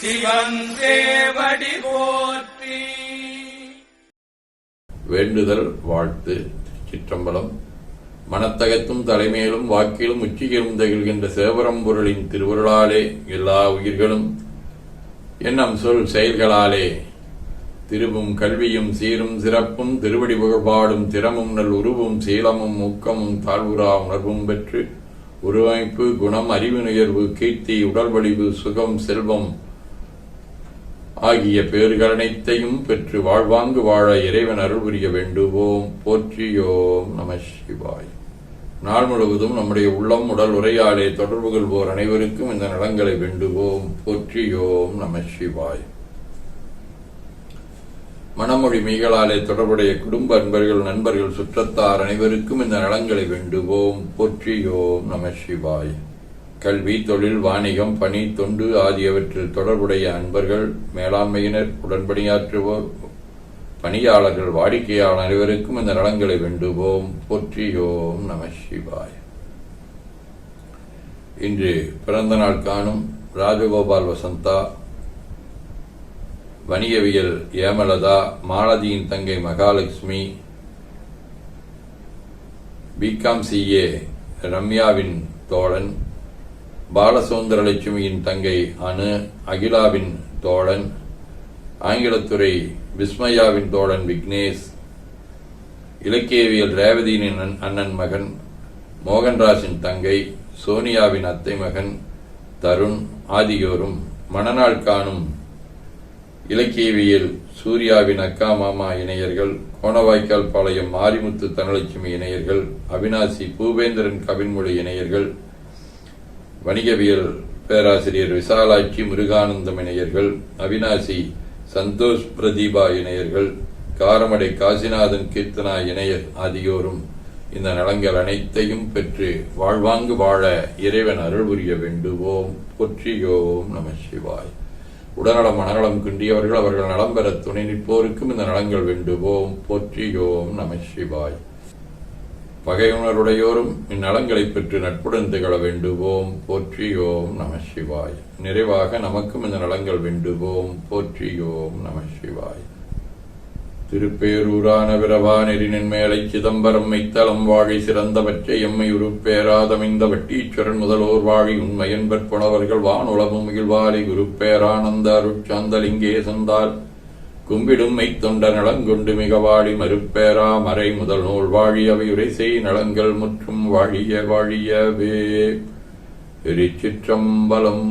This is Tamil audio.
சிவன் போற்றி. வேண்டுதல் வாழ்த்து சிற்றம்பலம். மனத்தகத்தும் தலைமையிலும் வாக்கிலும் உச்சியிலும் திகழ்கின்ற சேவரம்பொருளின் திருவருளாலே எல்லா உயிர்களும். எண்ணம் சொல் செயல்களாலே. திருவும் கல்வியும் சீரும் சிறப்பும் திருவடி புகழ்பாடும் திறமும் நல் உருவும் சீலமும் ஊக்கமும் தாழ்வுரா உணர்வும் பெற்று உருவமைப்பு குணம் அறிவு நுயர்வு கீர்த்தி உடல்வழிவு சுகம் செல்வம் ஆகிய பேறுகள் அனைத்தையும் பெற்று வாழ்வாங்கு வாழ இறைவன் அருள் புரிய வேண்டுவோம். போற்றியோம் நம சிவாய். நாள் முழுவதும் நம்முடைய உள்ளம் உடல் உரையாலே தொடர்பு கொள்வோர் அனைவருக்கும் இந்த நலங்களை வேண்டுவோம். போற்றியோம் நம சிவாய். மனமொழி மீகளாலே தொடர்புடைய குடும்ப அன்பர்கள் நண்பர்கள் சுற்றத்தார் அனைவருக்கும் இந்த நலங்களை வேண்டுவோம். போற்றியோம் நம சிவாய். கல்வி தொழில் வாணிகம் பணி தொண்டு ஆகியவற்றில் தொடர்புடைய அன்பர்கள் மேலாண்மையினர் உடன்பணியாற்றுவோர் பணியாளர்கள் வாடிக்கையாளர் அனைவருக்கும் இந்த நலன்களை வேண்டுவோம். போற்றியோம் நம சிவாய். இன்று பிறந்த நாள் காணும் ராஜகோபால் வசந்தா வணிகவியல் ஏமலதா மாலதியின் தங்கை மகாலட்சுமி பிகாம் சிஏ ரம்யாவின் தோழன் பாலசுந்தரலட்சுமியின் தங்கை அனு அகிலாவின் தோழன் ஆங்கிலத்துறை விஸ்மயாவின் தோழன் விக்னேஷ் இலக்கியவியல் ரேவதியின் அண்ணன்- மகன் மோகன்ராஜின் தங்கை சோனியாவின் அத்தை மகன் தருண் ஆதியோரும் மணநாள் காணும் இலக்கியவியல் சூர்யாவின் அக்கா மாமா இணையர்கள் கோணவாய்க்கால் பாளையம் மாரிமுத்து தனலட்சுமி இணையர்கள் அவினாசி பூபேந்திரன் கவின்மொழி இணையர்கள் வணிகவியல் பேராசிரியர் விசாலாட்சி முருகானந்தம் இணையர்கள் அவினாசி சந்தோஷ் பிரதீபா இணையர்கள் காரமடை காசிநாதன் கீர்த்தனா இணையர் ஆகியோரும் இந்த நலங்கள் அனைத்தையும் பெற்று வாழ்வாங்கு வாழ இறைவன் அருள் புரிய வேண்டுவோம். பொற்றியோம் நம சிவாய். உடல்நலம் மனநலம் குன்றியவர்கள் அவர்கள் நலம் பெற துணை நிற்போருக்கும் இந்த நலங்கள் வேண்டுவோம். போற்றியோம் நம சிவாய். பகையுணருடையோரும் இந்நலங்களைப் பெற்று நட்புடன் திகழ வேண்டுவோம். போற்றியோம் நம சிவாய். நிறைவாக நமக்கும் இந்த நலங்கள் வேண்டுவோம். போற்றியோம் நம சிவாய். திருப்பேரூரான விரவானெறினின் மேலை சிதம்பரம் மைத்தளம் வாழை சிறந்தவற்றை எம்மை உருப்பேராதமைந்த வட்டீஸ்வரன் முதலோர் வாழி உண்மையன்பற் வான் வானுலகும் மகிழ்வாரி குருப்பேரானந்த அருட்சாந்தலிங்கே சந்தால் கும்பிடும் மெய்த்தொண்ட நலங்கொண்டு மிக வாழி மறுப்பேரா மறை முதல் நூல் வாழியவை உரைசெய் நலங்கள் முற்றும் வாழிய வாழியவே. திருச்சிற்றம்பலம்